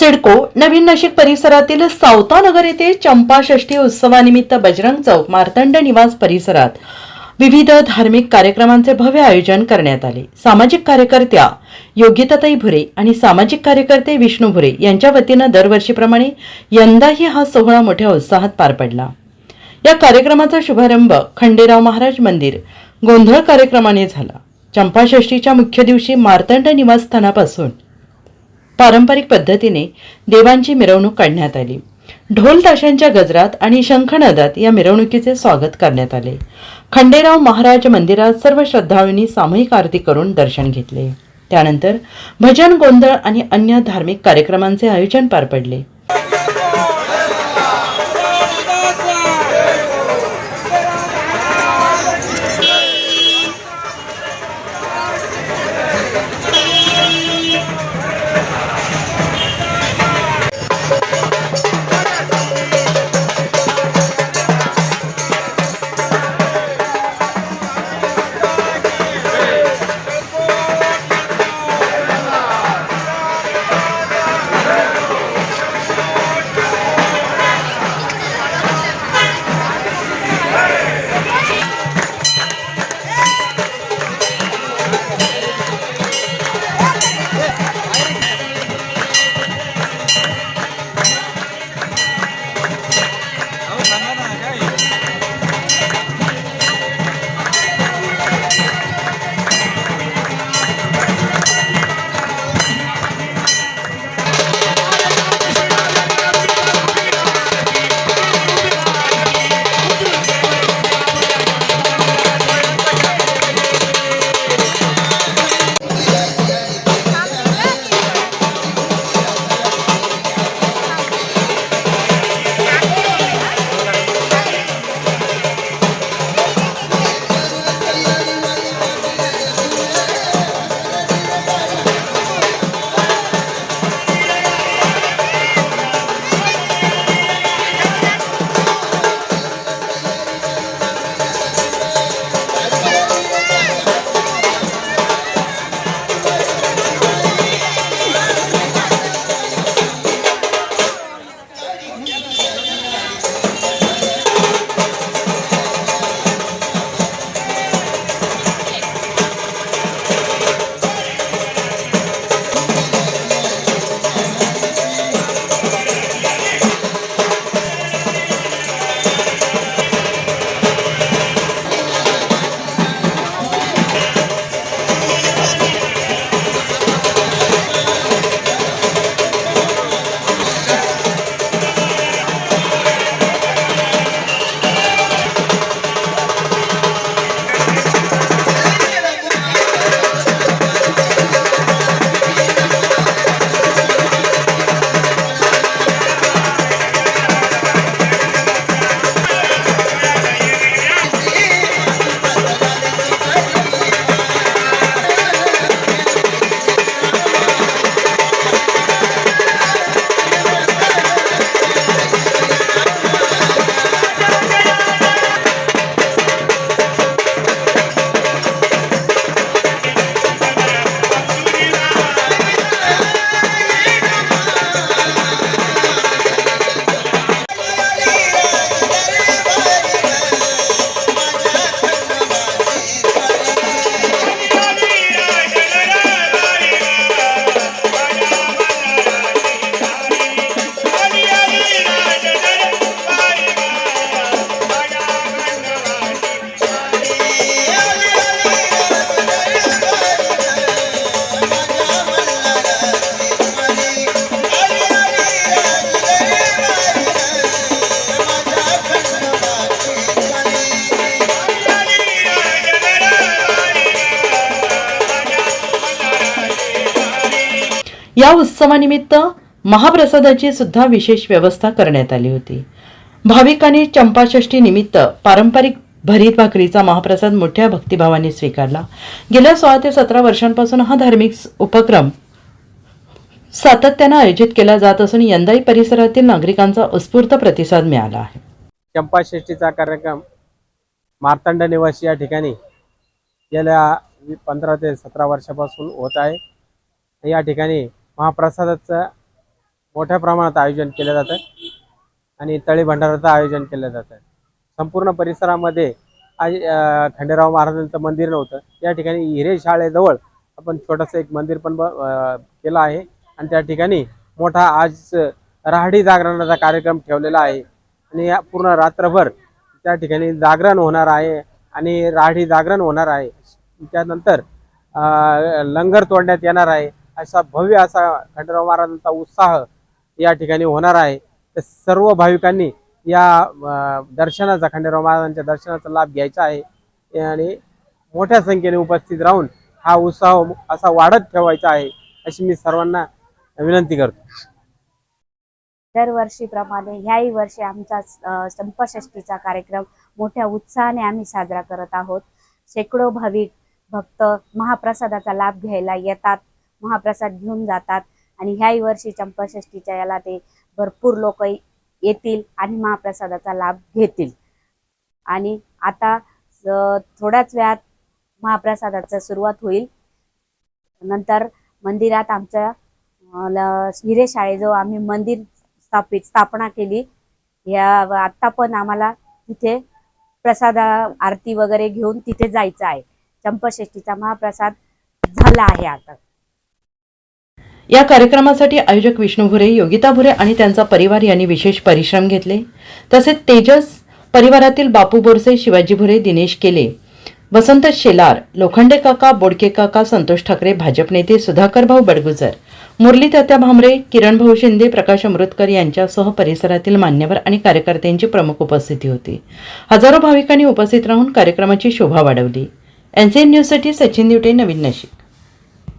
सिडको नवीन नाशिक परिसरातील सावतानगर येथे चंपाषष्ठी उत्सवानिमित्त बजरंग चौक मार्तंड निवास परिसरात विविध धार्मिक कार्यक्रमांचे भव्य आयोजन करण्यात आले. सामाजिक कार्यकर्त्या योग्यताताई भुरे आणि सामाजिक कार्यकर्ते विष्णू भुरे यांच्या वतीनं दरवर्षीप्रमाणे यंदाही हा सोहळा मोठ्या उत्साहात पार पडला. या कार्यक्रमाचा शुभारंभ खंडेराव महाराज मंदिर गोंधळ कार्यक्रमाने झाला. चंपाषष्ठीच्या मुख्य दिवशी मार्तंड निवासस्थानापासून पारंपरिक पद्धतीने देवांची मिरवणूक काढण्यात आली. ढोल ताशांच्या गजरात आणि शंखनादात या मिरवणुकीचे स्वागत करण्यात आले. खंडेराव महाराज मंदिरात सर्व श्रद्धाळूंनी सामूहिक आरती करून दर्शन घेतले. त्यानंतर भजन गोंधळ आणि अन्य धार्मिक कार्यक्रमांचे आयोजन पार पडले. या उत्सवानिमित्त महाप्रसादाची सुद्धा विशेष व्यवस्था करण्यात आली होती. भाविकांनी चंपाषष्ठी निमित्त पारंपरिक भरीत भाकरीचा महाप्रसाद मोठ्या भक्तिभावाने स्वीकारला. गेल्या सोळा ते सतरा वर्षांपासून हा धार्मिक उपक्रम सातत्यानं आयोजित केला जात असून यंदाही परिसरातील नागरिकांचा उत्स्फूर्त प्रतिसाद मिळाला आहे. चंपाषष्ठीचा कार्यक्रम मार्तंड निवासी या ठिकाणी गेल्या पंधरा ते सतरा वर्षापासून होत आहे. या ठिकाणी महाप्रसादाचं मोठ्या प्रमाणात आयोजन केलं जातं आणि तळी भंडाराचं आयोजन केलं जातं. संपूर्ण परिसरामध्ये आज खंडेराव महाराजांचं मंदिर नव्हतं. या ठिकाणी हिरे शाळेजवळ आपण छोटंसं एक मंदिर पण ब- केलं आहे. आणि त्या ठिकाणी मोठा आज राहडी जागरणाचा कार्यक्रम ठेवलेला आहे. आणि या पूर्ण रात्रभर त्या ठिकाणी जागरण होणार आहे आणि राहडी जागरण होणार आहे. त्यानंतर लंगर तोडण्यात येणार आहे. असा भव्य असा खंडेराव महाराजांचा उत्साह या ठिकाणी होणार आहे. तर सर्व भाविकांनी या दर्शनाचा खंडेराव महाराजांच्या दर्शनाचा लाभ घ्यायचा आहे. आणि मोठ्या संख्येने उपस्थित राहून हा उत्साह असा वाढत ठेवायचा आहे अशी मी सर्वांना विनंती करतो. दरवर्षीप्रमाणे ह्याही वर्षी आमचा संपषष्टीचा कार्यक्रम मोठ्या उत्साहाने आम्ही साजरा करत आहोत. शेकडो भाविक भक्त महाप्रसादाचा लाभ घ्यायला येतात. महाप्रसाद घेऊन जातात. आणि ह्याही वर्षी चंपाषष्टीच्या याला ते भरपूर लोक येतील आणि महाप्रसादाचा लाभ घेतील. आणि आता थोड्याच वेळात महाप्रसादाचा सुरुवात होईल. नंतर मंदिरात आमच्या अ, हिरे शाळेजवळ आम्ही मंदिर स्थापित स्थापना केली. या आत्ता पण आम्हाला तिथे प्रसाद आरती वगैरे घेऊन तिथे जायचं आहे. चंपषष्ठीचा महाप्रसाद झाला आहे आता. या कार्यक्रमासाठी आयोजक विष्णू भुरे योगिता भुरे आणि त्यांचा परिवार यांनी विशेष परिश्रम घेतले. तसेच तेजस परिवारातील बापू बोरसे शिवाजी भुरे दिनेश केले वसंत शेलार लोखंडे काका बोडके काका संतोष ठाकरे भाजप नेते सुधाकर भाऊ बडगुजर मुरली तात्या भामरे किरण भाऊ शिंदे प्रकाश अमृतकर यांच्यासह परिसरातील मान्यवर आणि कार्यकर्त्यांची प्रमुख उपस्थिती होती. हजारो भाविकांनी उपस्थित राहून कार्यक्रमाची शोभा वाढवली. एनसीएन न्यूजसाठी सचिन दिवटे नवीन नाशिक